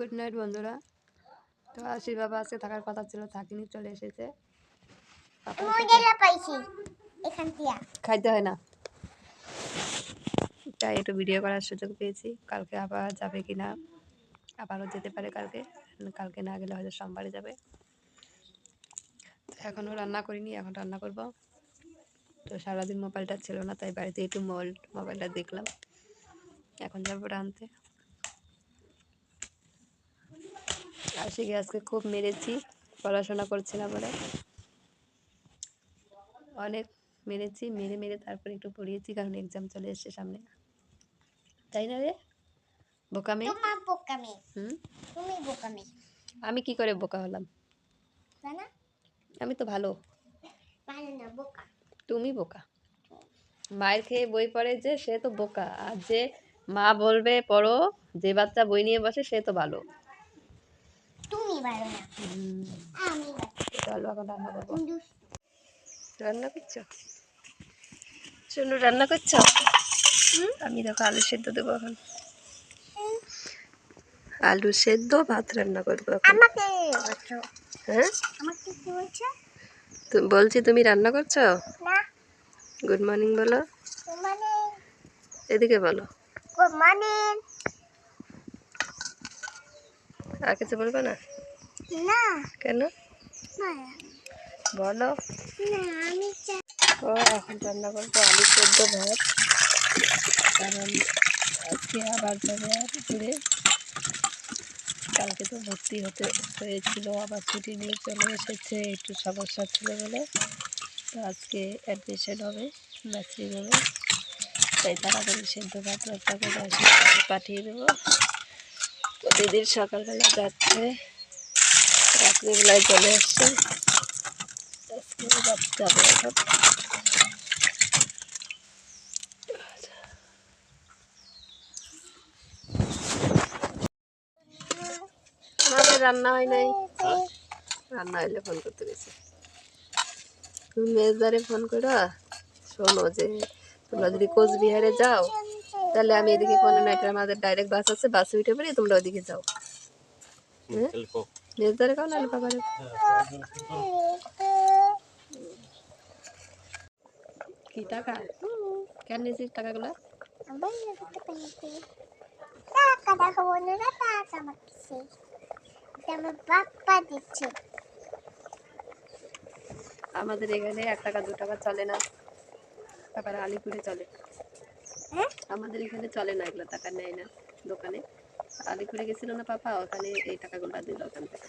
Good night বন্ধুরা। তো আশির বাবা আজকে থাকার কথা ছিল থাকিনি চলে এসেছে। খাইতে হয় না। তাই একটু ভিডিও করার সুযোগ পেয়েছি। কালকে আবার যাবে কি না আবারও যেতে পারে কালকে। কালকে না গেলে হয়তো সোমবারে যাবে। এখনও রান্না করিনি এখন রান্না করব। তো সারাদিন মোবাইলটা ছিল না তাই বাড়িতে একটু মোবাইল মোবাইলটা দেখলাম। এখন যাব রানতে আশিকে আজকে খুব মেরেছি পড়াশোনা করছে না বলে। অনেক মেরেছি মেরে মেরে তারপরে একটু পড়িয়েছি কারণ এক্সাম চলে এসছে সামনে। তাই না রে? বোকামি? হুম? তুমি বোকামি। আমি কি করে বোকা হলাম? আমি তো ভালো না বোকা। তুমি বোকা। মায়ের খেয়ে বই পড়ে যে সে তো বোকা আর যে মা বলবে পড়ো যে বাচ্চা বই নিয়ে বসে সে তো ভালো। চলো রান্না করব করছ শুনু রান্না করছ আমি দেখো আলু সেদ্ধ দেবো এখন আলু সেদ্ধ ভাত রান্না করব হ্যাঁ বলছো তুমি রান্না করছ গুড মর্নিং বলো মানে এদিকে বলো গুড মর্নিং আর কিছু বলবে না না। কেন? বলো। ও এখন রান্না করব আলু সেদ্ধ ভাত। কারণ আজকে আবার যাবে ঘুরে কালকে তো ভর্তি হতে হয়েছিল আবার ছুটি নিয়ে চলে এসেছে একটু সমস্যা ছিল বলে তো আজকে অ্যাডমিশন হবে নার্সিং হবে। তাই তাড়াতাড়ি সেদ্ধ ভাত রান্না করে পাঠিয়ে দেবো। প্রতিদিন সকালবেলা যাচ্ছে। রাত্রিবেলায় চলে আসছে রান্না হয় নাই। রান্না ফোন করতে গেছি। তুমি ফোন করো। শোনো যে, তোমরা যদি কোচবিহারে যাও, তাহলে আমি এদিকে মিনিট আমাদের ডাইরেক্ট বাস আছে বাসে উঠে পড়ি, তোমরা ওদিকে যাও। হ্যাঁ? কি টাকা কেন নিয়েছিস টাকাগুলো আবার লাগতে টাকা দেখো বন্ধুরা টাকা আমাকে এটা আমার বাপ্পা দিচ্ছে আমাদের এখানে এক টাকা দু টাকা চলে না তারপরে আলিপুরে চলে হ্যাঁ আমাদের এখানে চলে না এগুলো টাকা নেয় না দোকানে আলিপুরে গেছিল না পাপা ওখানে এই টাকাগুলো দিল ওখান থেকে।